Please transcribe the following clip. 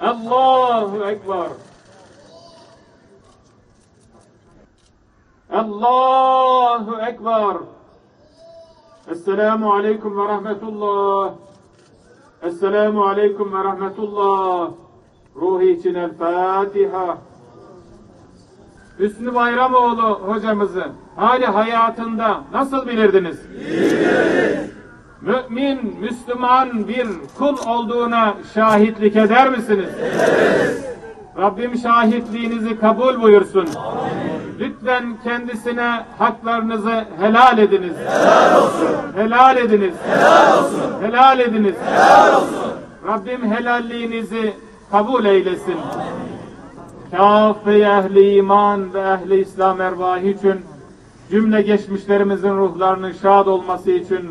Allahu Ekber. Allahu Ekber. Esselamu Aleyküm ve Rahmetullah. Esselamu Aleyküm ve Rahmetullah. Ruhi için El Fatiha. Hüsnü Bayramoğlu hocamızı hali hayatında nasıl bilirdiniz? Mümin, Müslüman bir kul olduğuna şahitlik eder misiniz? Rabbim şahitliğinizi kabul buyursun. Lütfen kendisine haklarınızı helal ediniz. Helal olsun. Helal ediniz. Helal olsun. Helal ediniz. Helal olsun. Rabbim helalliğinizi kabul eylesin. Kâfe ehli iman ve ehli İslam ervahı için cümle geçmişlerimizin ruhlarının şad olması için